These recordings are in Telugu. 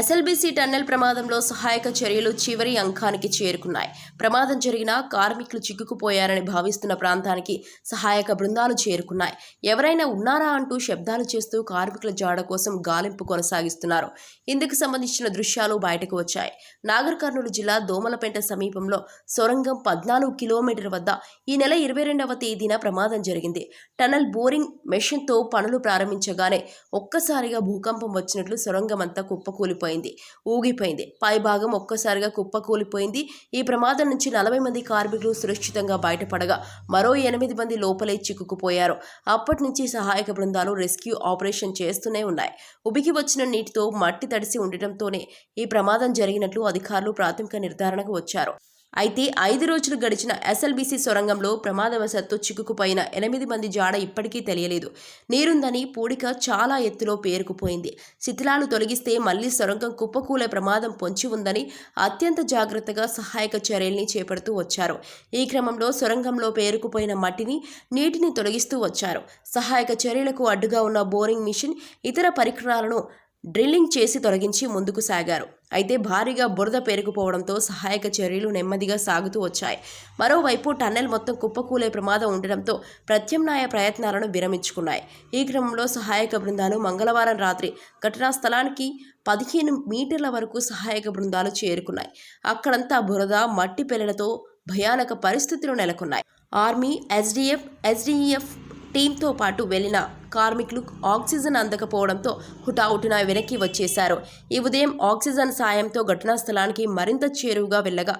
ఎస్ఎల్బీసీ టన్నెల్ ప్రమాదంలో సహాయక చర్యలు చివరి అంకానికి చేరుకున్నాయి. ప్రమాదం జరిగినా కార్మికులు చిక్కుకుపోయారని భావిస్తున్న ప్రాంతానికి సహాయక బృందాలు చేరుకున్నాయి. ఎవరైనా ఉన్నారా అంటూ శబ్దాలు చేస్తూ కార్మికుల జాడ కోసం గాలింపు కొనసాగిస్తున్నారు. ఇందుకు సంబంధించిన దృశ్యాలు బయటకు వచ్చాయి. నాగర్ కర్నూలు జిల్లా దోమలపేట సమీపంలో సొరంగం పద్నాలుగు కిలోమీటర్ వద్ద ఈ నెల ఇరవై రెండవ తేదీన ప్రమాదం జరిగింది. టనల్ బోరింగ్ మెషిన్తో పనులు ప్రారంభించగానే ఒక్కసారిగా భూకంపం వచ్చినట్లు సొరంగం అంతా కుప్పకూలి కూలిపోయింది ఊగిపోయింది. పైభాగం ఒక్కసారిగా కుప్పకూలిపోయింది ఈ ప్రమాదం నుంచి నలభై మంది కార్మికులు సురక్షితంగా బయటపడగా మరో ఎనిమిది మంది లోపలే చిక్కుకుపోయారు. అప్పటి నుంచి సహాయక బృందాలు రెస్క్యూ ఆపరేషన్ చేస్తూనే ఉన్నాయి. ఉబికి వచ్చిన నీటితో మట్టి తడిసి ఉండటంతోనే ఈ ప్రమాదం జరిగినట్లు అధికారులు ప్రాథమిక నిర్ధారణకు వచ్చారు. అయితే ఐదు రోజులు గడిచిన ఎస్ఎల్బీసీ సొరంగంలో ప్రమాదవశాత్తు చిక్కుకుపోయిన ఎనిమిది మంది జాడ ఇప్పటికీ తెలియలేదు. నీరుందని పూడిక చాలా ఎత్తులో పేరుకుపోయింది. శిథిలాలు తొలగిస్తే మళ్ళీ సొరంగం కుప్పకూలే ప్రమాదం పొంచి ఉందని అత్యంత జాగ్రత్తగా సహాయక చర్యల్ని చేపడుతూ వచ్చారు. ఈ క్రమంలో సొరంగంలో పేరుకుపోయిన మట్టిని నీటిని తొలగిస్తూ వచ్చారు. సహాయక చర్యలకు అడ్డుగా ఉన్న బోరింగ్ మిషన్ ఇతర పరికరాలను డ్రిల్లింగ్ చేసి తొలగించి ముందుకు సాగారు. అయితే భారీగా బురద పేరుకుపోవడంతో సహాయక చర్యలు నెమ్మదిగా సాగుతూ వచ్చాయి. మరోవైపు టన్నెల్ మొత్తం కుప్పకూలే ప్రమాదం ఉండడంతో ప్రత్యామ్నాయ ప్రయత్నాలను విరమించుకున్నాయి. ఈ క్రమంలో సహాయక బృందాలు మంగళవారం రాత్రి ఘటనా స్థలానికి పదిహేను మీటర్ల వరకు సహాయక బృందాలు చేరుకున్నాయి. అక్కడంతా బురద మట్టి పెళ్ళలతో భయానక పరిస్థితులు నెలకొన్నాయి. ఆర్మీ ఎస్డీఎఫ్ ఎస్డిఈఎఫ్ టీంతో పాటు వెళ్ళిన కార్మికులు ఆక్సిజన్ అందకపోవడంతో హుటాహుటిన వెనక్కి వచ్చేశారు. ఈ ఉదయం ఆక్సిజన్ సాయంతో ఘటనా స్థలానికి మరింత చేరువుగా వెళ్ళగా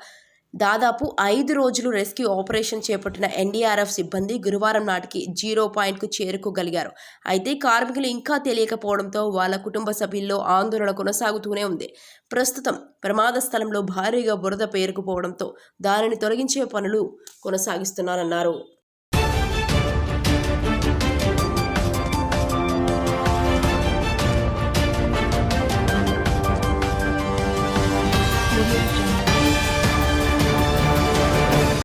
దాదాపు ఐదు రోజులు రెస్క్యూ ఆపరేషన్ చేపట్టిన ఎన్డీఆర్ఎఫ్ సిబ్బంది గురువారం నాటికి జీరో పాయింట్కు చేరుకోగలిగారు. అయితే కార్మికులు ఇంకా తెలియకపోవడంతో వాళ్ళ కుటుంబ సభ్యుల్లో ఆందోళన కొనసాగుతూనే ఉంది. ప్రస్తుతం ప్రమాద స్థలంలో భారీగా బురద పేరుకుపోవడంతో దానిని తొలగించే పనులు కొనసాగిస్తున్నారన్నారు.